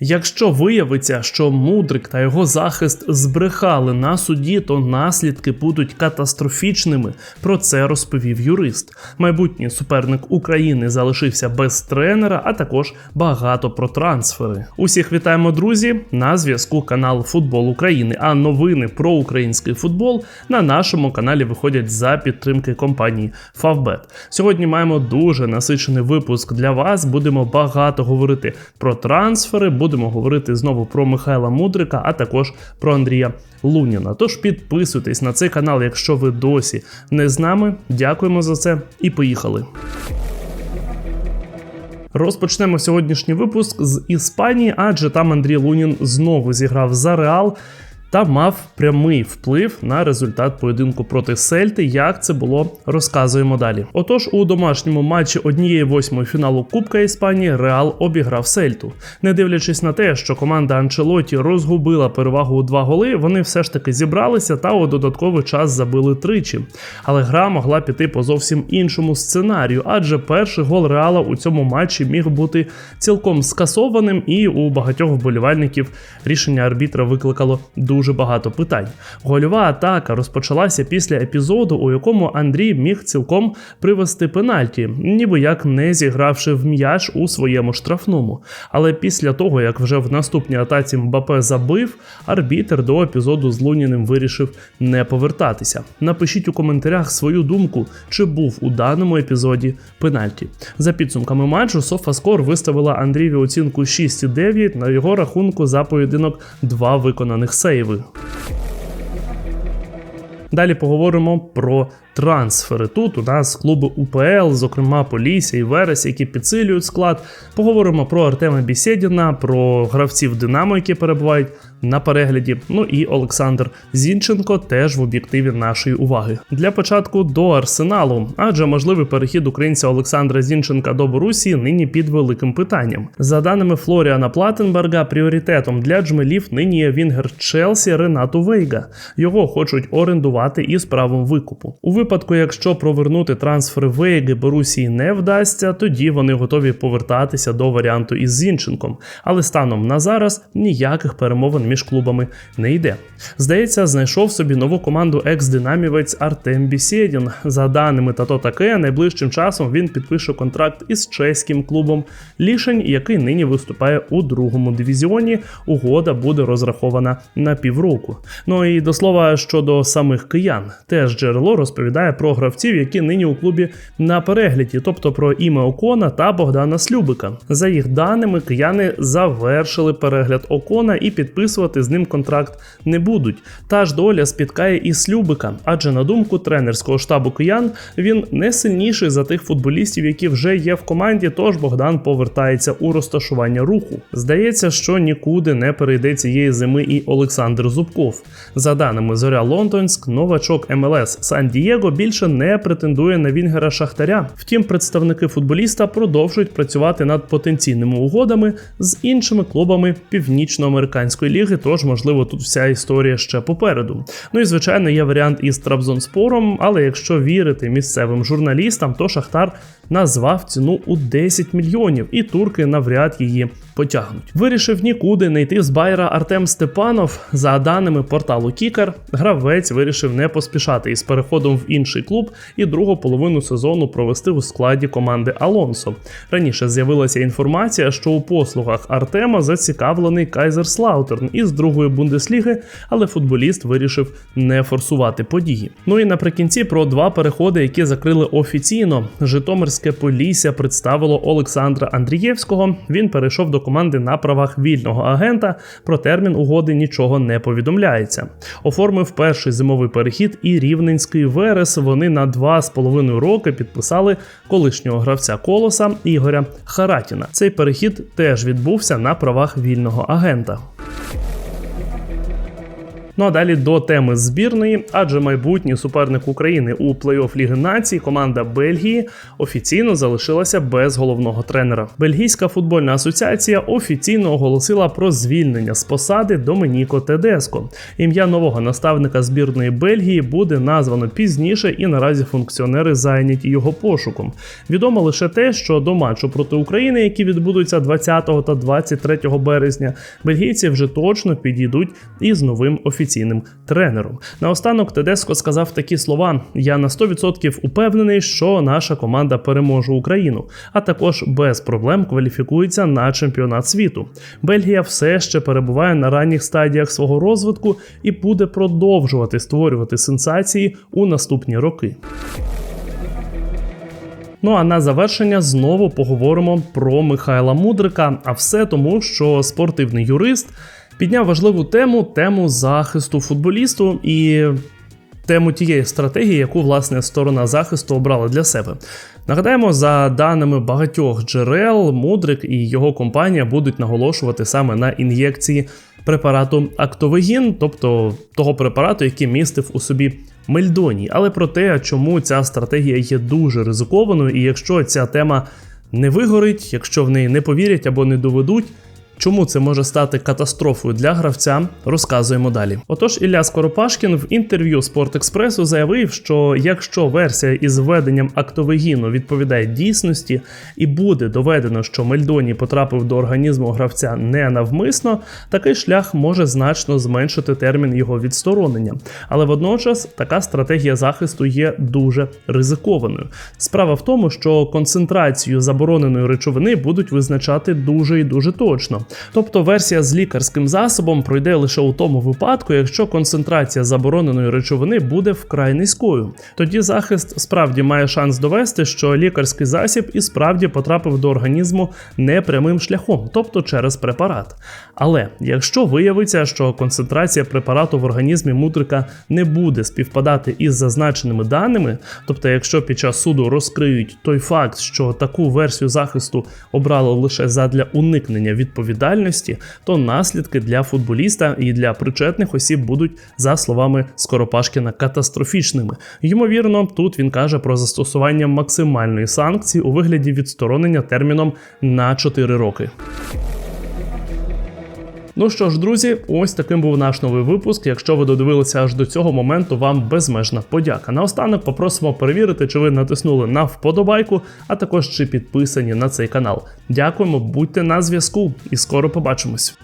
Якщо виявиться, що мудрик та його захист збрехали на суді, то наслідки будуть катастрофічними. Про це розповів юрист. Майбутній суперник України залишився без тренера, а також багато про трансфери. Усіх вітаємо, друзі! На зв'язку канал Футбол України. А новини про український футбол на нашому каналі виходять за підтримки компанії Favbet. Сьогодні маємо дуже насичений випуск для вас. Будемо багато говорити про трансфери будемо говорити знову про Михайла Мудрика, а також про Андрія Луніна. Тож підписуйтесь на цей канал, якщо ви досі не з нами. Дякуємо за це і поїхали. Розпочнемо сьогоднішній випуск з Іспанії, адже там Андрій Лунін знову зіграв за Реал та мав прямий вплив на результат поєдинку проти Сельти. Як це було, розказуємо далі. Отож, у домашньому матчі однієї восьмої фіналу Кубка Іспанії Реал обіграв Сельту. Не дивлячись на те, що команда Анчелоті розгубила перевагу у два голи, вони все ж таки зібралися та у додатковий час забили тричі. Але гра могла піти по зовсім іншому сценарію, адже перший гол Реала у цьому матчі міг бути цілком скасованим, і у багатьох вболівальників рішення арбітра викликало дуже дуже багато питань. Гольова атака розпочалася після епізоду, у якому Андрій міг цілком привести пенальті, ніби як не зігравши в м'яч у своєму штрафному. Але після того, як вже в наступній атаці Мбапе забив, арбітер до епізоду з Луніним вирішив не повертатися. Напишіть у коментарях свою думку, чи був у даному епізоді пенальті. За підсумками матчу Софаскор виставила Андрієві оцінку 6,9 на його рахунку за поєдинок два виконаних сейви Далі поговоримо про трансфери. Тут у нас клуби УПЛ, зокрема Полісся і Верес, які підсилюють склад. Поговоримо про Артема Бісєдіна, про гравців Динамо, які перебувають на перегляді. Ну і Олександр Зінченко теж в об'єктиві нашої уваги. Для початку до арсеналу, адже можливий перехід українця Олександра Зінченка до Борусії нині під великим питанням. За даними Флоріана Платенберга, пріоритетом для джмелів нині є Вінгер Челсі Ренату Вейга. Його хочуть орендувати із правом викупу. У випадку, якщо провернути трансфер Вейги Борусії не вдасться, тоді вони готові повертатися до варіанту із Зінченком. Але станом на зараз ніяких перемовин між клубами не йде. Здається, знайшов собі нову команду екс-динамівець Артем Бісєдін. За даними Тато таке, найближчим часом він підпише контракт із чеським клубом Лішень, який нині виступає у другому дивізіоні. Угода буде розрахована на півроку. Ну і до слова щодо самих киян, теж джерело розповідає про гравців, які нині у клубі на перегляді, тобто про Іме Окона та Богдана Слюбика. За їх даними, кияни завершили перегляд Окона і підписувати з ним контракт не будуть. Та ж доля спіткає і Слюбика, адже на думку тренерського штабу киян він не сильніший за тих футболістів, які вже є в команді. Тож Богдан повертається у розташування руху. Здається, що нікуди не перейде цієї зими і Олександр Зубков. За даними Зоря Лондонськ, новачок МЛС Сан Дієго більше не претендує на Вінгера Шахтаря. Втім, представники футболіста продовжують працювати над потенційними угодами з іншими клубами північноамериканської ліги. Тож, можливо, тут вся історія ще попереду. Ну і звичайно, є варіант із Трабзонспором, але якщо вірити місцевим журналістам, то Шахтар назвав ціну у 10 мільйонів, і турки навряд її потягнуть. Вирішив нікуди не йти з Байра Артем Степанов. За даними порталу Кікер, гравець вирішив не поспішати із переходом в інший клуб і другу половину сезону провести у складі команди Алонсо. Раніше з'явилася інформація, що у послугах Артема зацікавлений Кайзер Слаутерн із другої бундесліги, але футболіст вирішив не форсувати події. Ну і наприкінці про два переходи, які закрили офіційно. Житомирське Полісся представило Олександра Андрієвського. Він перейшов до команди на правах вільного агента. Про термін угоди нічого не повідомляється. Оформив перший зимовий перехід і рівненський Верес. Вони на два з половиною роки підписали колишнього гравця колоса Ігоря Харатіна. Цей перехід теж відбувся на правах вільного агента. Ну а далі до теми збірної, адже майбутній суперник України у плей-офф Ліги Націй, команда Бельгії офіційно залишилася без головного тренера. Бельгійська футбольна асоціація офіційно оголосила про звільнення з посади Домініко Тедеско. Ім'я нового наставника збірної Бельгії буде названо пізніше, і наразі функціонери зайняті його пошуком. Відомо лише те, що до матчу проти України, які відбудуться 20 та 23 березня, бельгійці вже точно підійдуть із новим офіційним тренером. Наостанок Тедеско сказав такі слова: Я на 100% упевнений, що наша команда переможе Україну, а також без проблем кваліфікується на чемпіонат світу. Бельгія все ще перебуває на ранніх стадіях свого розвитку і буде продовжувати створювати сенсації у наступні роки. Ну а на завершення знову поговоримо про Михайла Мудрика. А все тому, що спортивний юрист підняв важливу тему тему захисту футболісту і тему тієї стратегії, яку власне сторона захисту обрала для себе. Нагадаємо, за даними багатьох джерел, Мудрик і його компанія будуть наголошувати саме на ін'єкції препарату Актовегін, тобто того препарату, який містив у собі мельдоній. Але про те, чому ця стратегія є дуже ризикованою, і якщо ця тема не вигорить, якщо в неї не повірять або не доведуть. Чому це може стати катастрофою для гравця, розказуємо далі. Отож, Ілля Скоропашкін в інтерв'ю Спортэкспресу заявив, що якщо версія із введенням актовегіну відповідає дійсності і буде доведено, що Мельдоні потрапив до організму гравця ненавмисно, такий шлях може значно зменшити термін його відсторонення. Але водночас така стратегія захисту є дуже ризикованою. Справа в тому, що концентрацію забороненої речовини будуть визначати дуже і дуже точно. Тобто версія з лікарським засобом пройде лише у тому випадку, якщо концентрація забороненої речовини буде вкрай низькою. Тоді захист справді має шанс довести, що лікарський засіб і справді потрапив до організму непрямим шляхом, тобто через препарат. Але якщо виявиться, що концентрація препарату в організмі мудрика не буде співпадати із зазначеними даними, тобто, якщо під час суду розкриють той факт, що таку версію захисту обрали лише задля уникнення відповідальності, то наслідки для футболіста і для причетних осіб будуть, за словами Скоропашкіна, катастрофічними. Ймовірно, тут він каже про застосування максимальної санкції у вигляді відсторонення терміном на 4 роки. Ну що ж, друзі, ось таким був наш новий випуск. Якщо ви додивилися аж до цього моменту, вам безмежна подяка. Наостанок попросимо перевірити, чи ви натиснули на вподобайку, а також чи підписані на цей канал. Дякуємо, будьте на зв'язку і скоро побачимось.